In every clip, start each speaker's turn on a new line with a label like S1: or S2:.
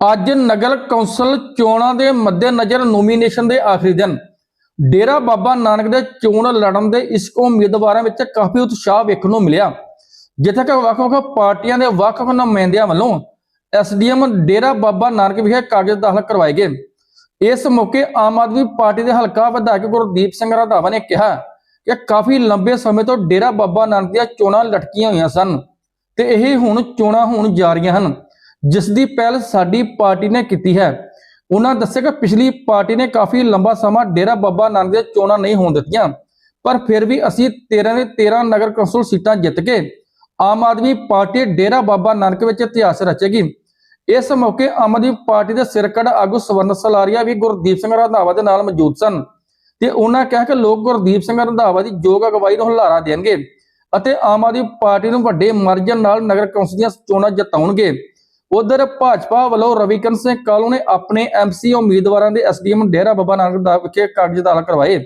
S1: ਅੱਜ ਨਗਰ ਕੌਂਸਲ ਚੋਣਾਂ ਦੇ ਮੱਦੇਨਜ਼ਰ ਨੋਮੀਨੇਸ਼ਨ ਦੇ ਆਖਰੀ ਦਿਨ। ਡੇਰਾ ਬਾਬਾ ਨਾਨਕ ਦੇ ਚੋਣ ਲੜਨ ਦੇ ਇਸ ਉਮੀਦਵਾਰਾਂ ਵਿੱਚ ਕਾਫੀ ਉਤਸ਼ਾਹ ਵੇਖਣ ਨੂੰ ਮਿਲਿਆ। ਜਿੱਥੇ ਕਿ ਵੱਖ-ਵੱਖ ਪਾਰਟੀਆਂ ਦੇ ਵੱਖ-ਵੱਖ ਨੁਮਾਇੰਦਿਆਂ ਵੱਲੋਂ ਐਸਡੀਐਮ ਡੇਰਾ ਬਾਬਾ ਨਾਨਕ ਵਿਖੇ ਕਾਗਜ਼ ਦਾਖਲ ਕਰਵਾਏ ਗਏ। ਇਸ ਮੌਕੇ ਆਮ ਆਦਮੀ ਪਾਰਟੀ ਦੇ ਹਲਕਾ ਵਿਧਾਇਕ ਗੁਰਦੀਪ ਸਿੰਘ ਰੰਧਾਵਾ ਨੇ ਕਿਹਾ ਕਿ ਕਾਫੀ ਲੰਬੇ ਸਮੇਂ ਤੋਂ ਡੇਰਾ ਬਾਬਾ ਨਾਨਕ ਦੀਆਂ ਚੋਣਾਂ ਲਟਕੀਆਂ ਹੋਈਆਂ ਸਨ ਤੇ ਇਹ ਹੁਣ ਚੋਣਾਂ ਹੋਣ ਜਾ ਰਹੀਆਂ ਹਨ। ਜਿਸ ਦੀ ਪਹਿਲ ਸਾਡੀ ਪਾਰਟੀ ਨੇ ਕੀਤੀ ਹੈ। ਉਹਨਾਂ ਦੱਸਿਆ ਕਿ ਪਿਛਲੀ ਪਾਰਟੀ ਨੇ ਕਾਫੀ ਲੰਬਾ ਸਮਾਂ ਡੇਰਾ ਬਾਬਾ ਨਾਨਕ ਦੀਆਂ ਚੋਣਾਂ ਨਹੀਂ ਹੋਣ ਦਿੱਤੀਆਂ, ਪਰ ਫਿਰ ਵੀ ਅਸੀਂ 13 ਦੇ 13 ਨਗਰ ਕੌਂਸਲ ਸੀਟਾਂ ਜਿੱਤ ਕੇ ਆਮ ਆਦਮੀ ਪਾਰਟੀ ਡੇਰਾ ਬਾਬਾ ਨਾਨਕ ਵਿੱਚ ਇਤਿਹਾਸ ਰਚੇਗੀ। ਇਸ ਮੌਕੇ ਆਮ ਆਦਮੀ ਪਾਰਟੀ ਦੇ ਸਿਰਕੜ ਆਗੂ ਸਵਰਨ ਸਲਾਰੀਆ ਵੀ ਗੁਰਦੀਪ ਸਿੰਘ ਰੰਧਾਵਾ ਦੇ ਨਾਲ ਮੌਜੂਦ ਸਨ ਤੇ ਉਹਨਾਂ ਕਿਹਾ ਕਿ ਲੋਕ ਗੁਰਦੀਪ ਸਿੰਘ ਰੰਧਾਵਾ ਦੀ ਯੋਗ ਅਗਵਾਈ ਨੂੰ ਹਲਾਰਾ ਦੇਣਗੇ ਅਤੇ ਆਮ ਆਦਮੀ ਪਾਰਟੀ ਨੂੰ ਵੱਡੇ ਮਾਰਜਨ ਨਾਲ ਨਗਰ ਕੌਂਸਲ ਦੀਆਂ ਚੋਣਾਂ ਜਿਤਾਉਣਗੇ। ਉਧਰ ਭਾਜਪਾ ਵੱਲੋਂ ਰਵੀਕਰਨ ਸਿੰਘ ਕਾਲੂ ਨੇ ਆਪਣੇ ਐਮਸੀ ਉਮੀਦਵਾਰਾਂ ਦੇ ਐਸਡੀਐਮ ਡੇਰਾ ਬਾਬਾ ਨਾਨਕ ਦਾ ਵਿਖੇ ਕਾਗਜ਼ ਦਾਖਲ ਕਰਵਾਏ।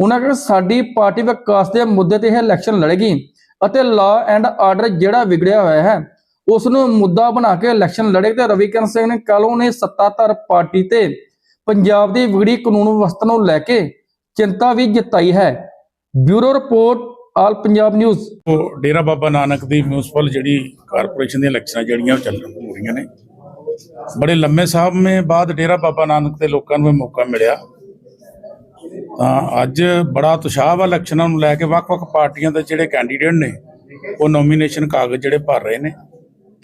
S1: ਉਹਨਾਂ ਕਿਹਾ ਸਾਡੀ ਪਾਰਟੀ ਵਿਕਾਸ ਦੇ ਮੁੱਦੇ ਤੇ ਇਹ ਇਲੈਕਸ਼ਨ ਲੜੇਗੀ ਅਤੇ ਲਾ ਐਂਡ ਆਰਡਰ ਜਿਹੜਾ ਵਿਗੜਿਆ ਹੋਇਆ ਹੈ ਉਸ ਨੂੰ ਮੁੱਦਾ ਬਣਾ ਕੇ ਇਲੈਕਸ਼ਨ ਲੜੇ ਤੇ ਰਵੀਕਰਨ ਸਿੰਘ ਨੇ ਕਾਲੂ ਨੇ ਸੱਤਾਧਾਰ ਪਾਰਟੀ ਤੇ ਪੰਜਾਬ ਦੀ ਵਿਗੜੀ ਕਾਨੂੰਨ ਵਿਵਸਥਾ ਨੂੰ ਲੈ ਕੇ ਚਿੰਤਾ ਵੀ ਜਤਾਈ ਹੈ। Bureau report all Punjab news.
S2: ਉਹ ਡੇਰਾ ਬਾਬਾ ਨਾਨਕ ਦੀ ਮਿਊਨਿਸਪਲ ਜਿਹੜੀ ਕਾਰਪੋਰੇਸ਼ਨ ਦੀਆਂ ਇਲੈਕਸ਼ਨਾਂ ਜਿਹੜੀਆਂ ਉਹ ਚੱਲ ਹੋ ਰਹੀਆਂ ਨੇ। ਬੜੇ ਲੰਮੇ ਸਮੇਂ ਬਾਅਦ ਡੇਰਾ ਬਾਬਾ ਨਾਨਕ ਦੇ ਲੋਕਾਂ ਨੂੰ ਮੌਕਾ ਮਿਲਿਆ। ਤਾਂ ਅੱਜ ਬੜਾ ਉਤਸ਼ਾਹ ਵਾ ਇਲੈਕਸ਼ਨਾਂ ਨੂੰ ਲੈ ਕੇ ਵੱਖ-ਵੱਖ ਪਾਰਟੀਆਂ ਦੇ ਜਿਹੜੇ ਕੈਂਡੀਡੇਟ ਨੇ ਉਹ ਨੋਮੀਨੇਸ਼ਨ ਕਾਗਜ਼ ਜਿਹੜੇ ਭਰ ਰਹੇ ਨੇ।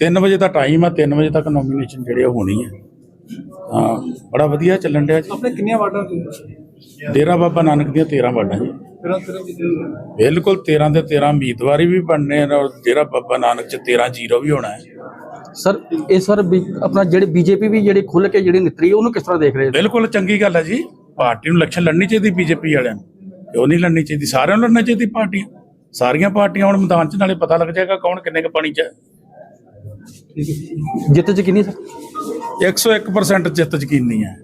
S2: 3 ਵਜੇ ਦਾ ਟਾਈਮ ਆ 3 ਵਜੇ ਤੱਕ ਨੋਮੀਨੇਸ਼ਨ ਜਿਹੜੇ ਉਹ ਹੋਣੀ ਹੈ ਤਾਂ ਬੜਾ ਵਧੀਆ ਚੱਲਣ ਡਿਆ ਜੀ।
S3: ਆਪਣੇ ਕਿੰਨੀਆਂ ਵਾਰਡਾਂ
S2: ਡੇਰਾ ਬਾਬਾ ਨਾਨਕ ਦੀਆਂ 13 ਵਾਰਡਾਂ ਜੀ। ਬਿਲਕੁਲ 13 ਦੇ 13 ਉਮੀਦਵਾਰੀ ਵੀ ਬਣਨੇ ਨੇ ਔਰ ਡੇਰਾ ਬਾਬਾ ਨਾਨਕ ਚ 13 ਜ਼ੀਰੋ ਵੀ ਹੋਣਾ ਹੈ।
S1: ਸਰ ਇਹ ਸਰ ਆਪਣਾ ਜਿਹੜੇ ਬੀਜੇਪੀ ਵੀ ਜਿਹੜੇ ਖੁੱਲ ਕੇ ਜਿਹੜੀ ਨਿਤਰੀ ਉਹਨੂੰ ਕਿਸ ਤਰ੍ਹਾਂ ਦੇਖ ਰਹੇ ਹੋ?
S2: ਬਿਲਕੁਲ ਚੰਗੀ ਗੱਲ ਹੈ ਜੀ। ਪਾਰਟੀ ਨੂੰ ਇਲੈਕਸ਼ਨ ਲੜਨੀ ਚਾਹੀਦੀ ਬੀਜੇਪੀ ਵਾਲਿਆਂ ਨੂੰ। ਕਿਉਂ ਨਹੀਂ ਲੜਨੀ ਚਾਹੀਦੀ? ਸਾਰਿਆਂ ਨੂੰ ਲੜਨਾ ਚਾਹੀਦੀ ਪਾਰਟੀਆਂ। ਸਾਰੀਆਂ ਪਾਰਟੀਆਂ ਹੁਣ ਮੈਦਾਨ 'ਚ ਨਾਲੇ ਪਤਾ ਲੱਗ ਜਾਏਗਾ ਕੌਣ ਕਿੰਨੇ ਕ ਪਾਣੀ 'ਚ ਹੈ।
S1: ਜਿੱਤ ਚ ਕਿੰਨੀ ਸਰ
S2: 101% ਜਿੱਤ ਯਕੀਨੀ ਹੈ।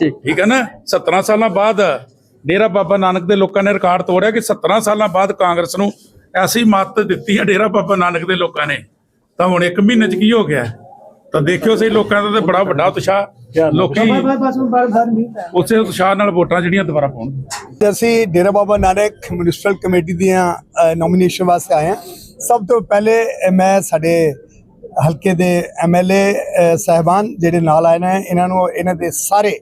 S1: ਠੀਕ।
S2: ਠੀਕ ਹੈ ਨਾ? 17 ਸਾਲਾਂ ਬਾਅਦ ਡੇਰਾ ਬਾਬਾ ਨਾਨਕ ਦੇ ਲੋਕਾਂ ਨੇ ਰਿਕਾਰਡ ਤੋੜਿਆ ਕਿ 17 ਸਾਲਾਂ ਬਾਅਦ ਕਾਂਗਰਸ ਨੂੰ ਐਸੀ ਮੱਤ ਦਿੱਤੀ ਹੈ ਡੇਰਾ ਬਾਬਾ ਨਾਨਕ ਦੇ ਲੋਕਾਂ ਨੇ। ਤਾਂ ਹੁਣ ਇੱਕ ਮਹੀਨੇ 'ਚ ਕੀ ਹੋ ਗਿਆ? ਤਾਂ ਦੇਖਿਓ ਸਹੀ ਲੋਕਾਂ ਦਾ ਤੇ ਬੜਾ ਵੱਡਾ ਉਤਸ਼ਾਹ। ਲੋਕੀ ਉਸੇ ਉਤਸ਼ਾਹ ਨਾਲ ਵੋਟਾਂ ਜਿਹੜੀਆਂ ਦੁਬਾਰਾ
S4: ਪਾਉਣ। ਅਸੀਂ ਡੇਰਾ ਬਾਬਾ ਨਾਨਕ ਮਿਊਨਿਸਪਲ ਕਮੇਟੀ ਦੀਆਂ ਨੋਮੀਨੇਸ਼ਨ ਵਾਸਤੇ ਆਏ ਹਾਂ। ਸਭ ਤੋਂ ਪਹਿਲੇ ਮੈਂ ਸਾਡੇ ਹਲਕੇ ਦੇ ਐਮਐਲਏ ਸਹਿਬਾਨ ਜਿਹੜੇ ਨਾਲ ਆਏ ਨੇ, ਇਹਨਾਂ ਨੂੰ, ਇਹਨਾਂ ਦੇ ਸਾਰੇ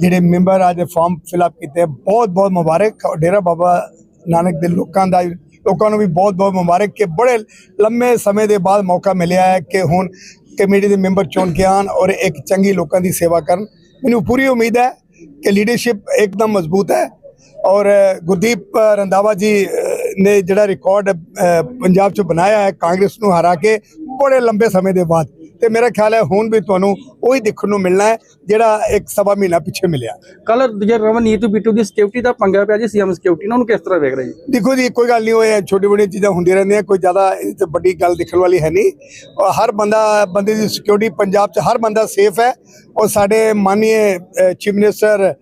S4: ਜਿਹੜੇ ਮੈਂਬਰ ਅੱਜ ਫਾਰਮ ਫਿਲ ਅਪ ਕੀਤੇ ਬਹੁਤ ਬਹੁਤ ਮੁਬਾਰਕ ਡੇਰਾ ਬਾਬਾ ਨਾਨਕ ਦੇ ਲੋਕਾਂ ਦਾ ਲੋਕਾਂ ਨੂੰ ਵੀ ਬਹੁਤ ਬਹੁਤ ਮੁਬਾਰਕ ਕਿ ਬੜੇ ਲੰਮੇ ਸਮੇਂ ਦੇ ਬਾਅਦ ਮੌਕਾ ਮਿਲਿਆ ਹੈ ਕਿ ਹੁਣ ਕਮੇਟੀ ਦੇ ਮੈਂਬਰ ਚੁਣ ਕੇ ਆਉਣ ਔਰ ਇੱਕ ਚੰਗੀ ਲੋਕਾਂ ਦੀ ਸੇਵਾ ਕਰਨ। ਮੈਨੂੰ ਪੂਰੀ ਉਮੀਦ ਹੈ ਕਿ ਲੀਡਰਸ਼ਿਪ ਇੱਕਦਮ ਮਜ਼ਬੂਤ ਹੈ ਔਰ ਗੁਰਦੀਪ ਅ, ਰੰਧਾਵਾ ਜੀ ਨੇ ਜਿਹੜਾ ਰਿਕਾਰਡ ਪੰਜਾਬ 'ਚ ਬਣਾਇਆ ਹੈ ਕਾਂਗਰਸ ਨੂੰ ਹਰਾ ਕੇ ਬੜੇ ਲੰਬੇ ਸਮੇਂ ਦੇ ਬਾਅਦ। ਤੇ ਮੇਰਾ ਖਿਆਲ ਹੈ ਹੁਣ ਵੀ ਤੁਹਾਨੂੰ ਉਹੀ ਦੇਖਣ ਨੂੰ ਮਿਲਣਾ ਹੈ ਜਿਹੜਾ ਇੱਕ ਸਵਾ ਮਹੀਨਾ ਪਿੱਛੇ ਮਿਲਿਆ।
S1: ਕੱਲ ਜੇ ਰਵਨੀਤ ਬਿੱਟੂ ਦੀ ਸਿਕਿਉਰਿਟੀ ਦਾ ਪੰਗਾ ਪਿਆ ਜੀ ਸੀਐਮ ਸਿਕਿਉਰਿਟੀ ਨਾਲ ਉਹਨੂੰ ਕਿਸ ਤਰ੍ਹਾਂ ਵੇਖ ਰਹੇ ਜੀ?
S4: ਦੇਖੋ ਜੀ ਕੋਈ ਗੱਲ ਨਹੀਂ ਹੋਏ ਛੋਟੀ ਬੜੀ ਚੀਜ਼ਾਂ ਹੁੰਦੀਆਂ ਰਹਿੰਦੀਆਂ ਕੋਈ ਜ਼ਿਆਦਾ ਵੱਡੀ ਗੱਲ ਦੇਖਣ ਵਾਲੀ ਹੈ ਨਹੀਂ। ਹਰ ਬੰਦਾ ਬੰਦੇ ਦੀ ਸਿਕਿਉਰਿਟੀ ਪੰਜਾਬ 'ਚ ਹਰ ਬੰਦਾ ਸੇਫ ਹੈ। ਔਰ ਸਾਡੇ ਮਾਨਨੀय ਚੀਫ ਮਿਨਿਸਟਰ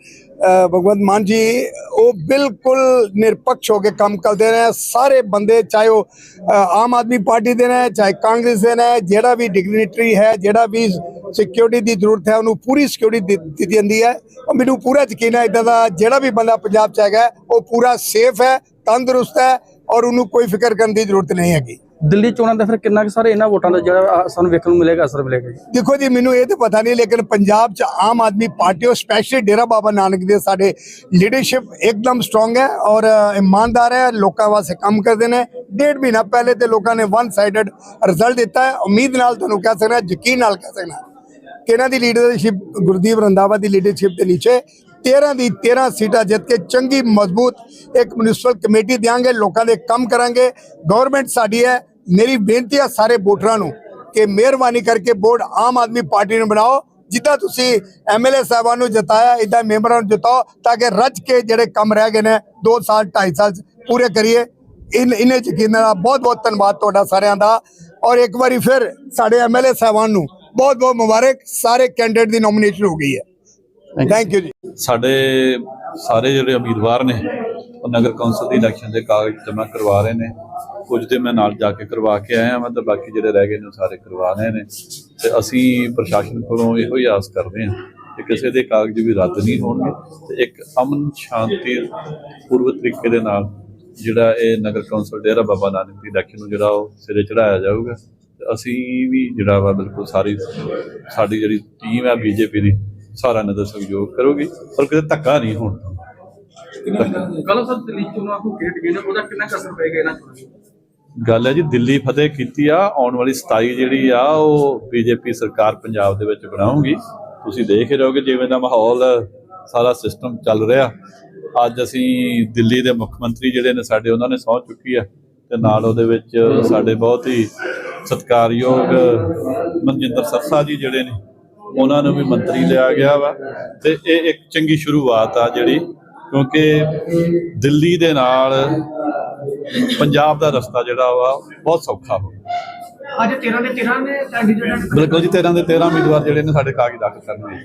S4: ਭਗਵੰਤ ਮਾਨ ਜੀ, ਉਹ ਬਿਲਕੁਲ ਨਿਰਪੱਖ ਹੋ ਕੇ ਕੰਮ ਕਰਦੇ ਨੇ। ਸਾਰੇ ਬੰਦੇ, ਚਾਹੇ ਉਹ ਆਮ ਆਦਮੀ ਪਾਰਟੀ ਦੇ ਨੇ, ਚਾਹੇ ਕਾਂਗਰਸ ਦੇ ਨੇ, ਜਿਹੜਾ ਵੀ ਡਿਗਨਿਟਰੀ ਹੈ, ਜਿਹੜਾ ਵੀ ਸਿਕਿਉਰਿਟੀ ਦੀ ਜ਼ਰੂਰਤ ਹੈ, ਉਹਨੂੰ ਪੂਰੀ ਸਿਕਿਉਰਿਟੀ ਦਿੱਤੀ ਜਾਂਦੀ ਹੈ। ਉਹ ਮੈਨੂੰ ਪੂਰਾ ਯਕੀਨ ਹੈ ਇਦਾਂ ਦਾ ਜਿਹੜਾ ਵੀ ਬੰਦਾ ਪੰਜਾਬ 'ਚ ਹੈਗਾ, ਉਹ ਪੂਰਾ ਸੇਫ ਹੈ, ਤੰਦਰੁਸਤ ਹੈ। ਔਰ ਉਹਨੂੰ ਕੋਈ ਫਿਕਰ ਕਰਨ ਦੀ ਜ਼ਰੂਰਤ ਨਹੀਂ ਹੈਗੀ।
S1: ਦਿੱਲੀ ਚੋਣਾਂ ਦਾ ਫਿਰ ਕਿੰਨਾ ਕੁ ਸਾਰੇ ਇਹਨਾਂ ਵੋਟਾਂ ਦਾ ਜਿਹੜਾ ਸਾਨੂੰ ਵੇਖਣ ਨੂੰ ਮਿਲੇਗਾ ਅਸਰ ਮਿਲੇਗਾ ਜੀ।
S4: ਦੇਖੋ ਜੀ ਮੈਨੂੰ ਇਹ ਤਾਂ ਪਤਾ ਨਹੀਂ ਲੇਕਿਨ ਪੰਜਾਬ 'ਚ ਆਮ ਆਦਮੀ ਪਾਰਟੀ ਔਰ ਸਪੈਸ਼ਲੀ ਡੇਰਾ ਬਾਬਾ ਨਾਨਕ ਦੇ ਸਾਡੇ ਲੀਡਰਸ਼ਿਪ ਇੱਕਦਮ ਸਟਰੋਂਗ ਹੈ ਔਰ ਇਮਾਨਦਾਰ ਹੈ ਲੋਕਾਂ ਵਾਸਤੇ ਕੰਮ ਕਰਦੇ ਨੇ। ਡੇਢ ਮਹੀਨਾ ਪਹਿਲੇ ਤੇ ਲੋਕਾਂ ਨੇ ਵਨ ਸਾਈਡਡ ਰਿਜ਼ਲਟ ਦਿੱਤਾ ਹੈ। ਉਮੀਦ ਨਾਲ ਤੁਹਾਨੂੰ ਕਹਿ ਸਕਦਾ ਯਕੀਨ ਨਾਲ ਕਹਿ ਸਕਦਾ ਕਿ ਇਹਨਾਂ ਦੀ ਲੀਡਰਸ਼ਿਪ ਗੁਰਦੀਪ ਰੰਧਾਵਾ ਦੀ ਲੀਡਰਸ਼ਿਪ ਦੇ ਨੀਚੇ 13 ਦੀ 13 ਸੀਟਾਂ ਜਿੱਤ ਕੇ ਚੰਗੀ, ਮਜ਼ਬੂਤ ਇੱਕ ਮਿਊਨਿਸਪਲ ਕਮੇਟੀ ਦੇਾਂਗੇ ਲੋਕਾਂ ਦੇ ਕੰਮ ਕਰਾਂਗੇ। ਗਵਰਨਮੈਂਟ ਸਾਡੀ ਹੈ, ਮੇਰੀ ਬੇਨਤੀ ਹੈ ਸਾਰੇ ਵੋਟਰਾਂ ਨੂੰ ਕਿ ਮਿਹਰਬਾਨੀ ਕਰਕੇ ਵੋਟ ਆਮ ਆਦਮੀ ਪਾਰਟੀ ਨੂੰ ਬਣਾਓ, ਜਿੱਦਾਂ ਤੁਸੀਂ ਐਮਐਲਏ ਸਾਹਿਬਾਨ ਨੂੰ ਜਿਤਾਇਆ ਇਦਾਂ ਮੈਂਬਰਾਂ ਨੂੰ ਜਿਤਾਓ, ਤਾਂ ਕਿ ਰੱਜ ਕੇ ਜਿਹੜੇ ਕੰਮ ਰਹਿ ਗਏ ਨੇ 2 ਸਾਲ 2.5 ਸਾਲ ਪੂਰੇ ਕਰੀਏ। ਇਨ ਇਹਨੇ ਯਕੀਨਾਂ ਦਾ ਬਹੁਤ ਬਹੁਤ ਧੰਨਵਾਦ ਤੁਹਾਡਾ ਸਾਰਿਆਂ ਦਾ। ਔਰ ਇੱਕ ਵਾਰੀ ਫਿਰ ਸਾਡੇ ਐਮਐਲਏ ਸਾਹਿਬਾਨ ਨੂੰ ਬਹੁਤ ਬਹੁਤ ਮੁਬਾਰਕ, ਸਾਰੇ ਕੈਂਡੀਡੇਟ ਦੀ ਨੋਮੀਨੇਸ਼ਨ ਹੋ ਗਈ ਹੈ। ਥੈਂਕ ਯੂ ਜੀ
S5: ਸਾਡੇ ਸਾਰੇ ਜਿਹੜੇ ਉਮੀਦਵਾਰ ਨੇ ਉਹ ਨਗਰ ਕੌਂਸਲ ਦੀ ਇਲੈਕਸ਼ਨ ਦੇ ਕਾਗਜ਼ ਜਮ੍ਹਾਂ ਕਰਵਾ ਰਹੇ ਨੇ। ਕੁਝ ਦੇ ਮੈਂ ਨਾਲ ਜਾ ਕੇ ਕਰਵਾ ਕੇ ਆਇਆ ਮੈਂ ਤੇ ਬਾਕੀ ਜਿਹੜੇ ਰਹਿ ਗਏ ਨੇ ਉਹ ਸਾਰੇ ਕਰਵਾਣੇ ਨੇ। ਤੇ ਅਸੀਂ ਪ੍ਰਸ਼ਾਸਨ ਕੋਲੋਂ ਇਹੋ ਹੀ ਆਸ ਕਰਦੇ ਹਾਂ ਕਿ ਕਿਸੇ ਦੇ ਕਾਗਜ਼ ਵੀ ਰੱਦ ਨਹੀਂ ਹੋਣਗੇ ਤੇ ਇੱਕ ਅਮਨ ਸ਼ਾਂਤੀ ਪੂਰਵ ਤਰੀਕੇ ਦੇ ਨਾਲ ਜਿਹੜਾ ਇਹ ਨਗਰ ਕੌਂਸਲ ਡੇਰਾ ਬਾਬਾ ਨਾਨਕ ਦੀ ਇਲੈਕਸ਼ਨ ਨੂੰ ਜਿਹੜਾ ਉਹ ਸਿਰੇ ਚੜਾਇਆ ਜਾਊਗਾ। ਅਸੀਂ ਵੀ ਜਿਹੜਾ ਵਾ ਬਿਲਕੁਲ ਸਾਰੀ ਸਾਡੀ ਜਿਹੜੀ ਟੀਮ ਹੈ ਬੀਜੇਪੀ ਦੀ ਸਾਰਾ ਦਾ ਸਹਿਯੋਗ ਕਰੋਗੀ ਪਰ ਕਿਤੇ ਧੱਕਾ ਨਹੀਂ ਹੋਣਾ
S1: ਕੱਲ ਸਰ ਦਿੱਲੀ ਚੋਣਾਂ ਨੂੰ ਖੇਡ ਗਏ ਨੇ ਉਹਦਾ ਕਿੰਨਾ ਕਸਰ ਪੈ ਗਿਆ ਇਹਨਾਂ
S5: ਗੱਲ ਹੈ ਜੀ ਦਿੱਲੀ ਫਤਿਹ ਕੀਤੀ ਆ ਆਉਣ ਵਾਲੀ 27 ਜਿਹੜੀ ਆ ਉਹ ਬੀਜੇਪੀ ਸਰਕਾਰ ਪੰਜਾਬ ਦੇ ਵਿੱਚ ਬਣਾਉਗੀ ਤੁਸੀਂ ਦੇਖ ਹੀ ਰਹੋਗੇ ਜਿਵੇਂ ਦਾ ਮਾਹੌਲ ਸਾਰਾ ਸਿਸਟਮ ਚੱਲ ਰਿਹਾ। ਅੱਜ ਅਸੀਂ ਦਿੱਲੀ ਦੇ ਮੁੱਖ ਮੰਤਰੀ ਜਿਹੜੇ ਨੇ ਸਾਡੇ ਉਹਨਾਂ ਨੇ ਸਹੁੰ ਚੁੱਕੀ ਆ ਤੇ ਨਾਲ ਉਹਦੇ ਵਿੱਚ ਸਾਡੇ ਬਹੁਤ ਹੀ ਸਤਿਕਾਰਯੋਗ ਮਨਜਿੰਦਰ ਸਰਸਾ ਜੀ ਜਿਹੜੇ ਨੇ ਉਹਨਾਂ ਨੂੰ ਵੀ ਮੰਤਰੀ ਲਿਆ ਗਿਆ ਵਾ ਤੇ ਇਹ ਇੱਕ ਚੰਗੀ ਸ਼ੁਰੂਆਤ ਆ ਜਿਹੜੀ ਕਿਉਂਕਿ ਦਿੱਲੀ ਦੇ ਨਾਲ ਪੰਜਾਬ ਦਾ ਰਸਤਾ ਜਿਹੜਾ ਵਾ ਬਹੁਤ ਸੌਖਾ ਹੋ
S3: ਅੱਜ 13 ਦੇ 13 ਨੇ ਕੈਂਡੀਡੇਟ
S5: ਬਿਲਕੁਲ ਜੀ 13 ਦੇ 13 ਉਮੀਦਵਾਰ ਜਿਹੜੇ ਨੇ ਸਾਡੇ ਕਾਗਜ਼ ਦਾਖਲ ਕਰਨਗੇ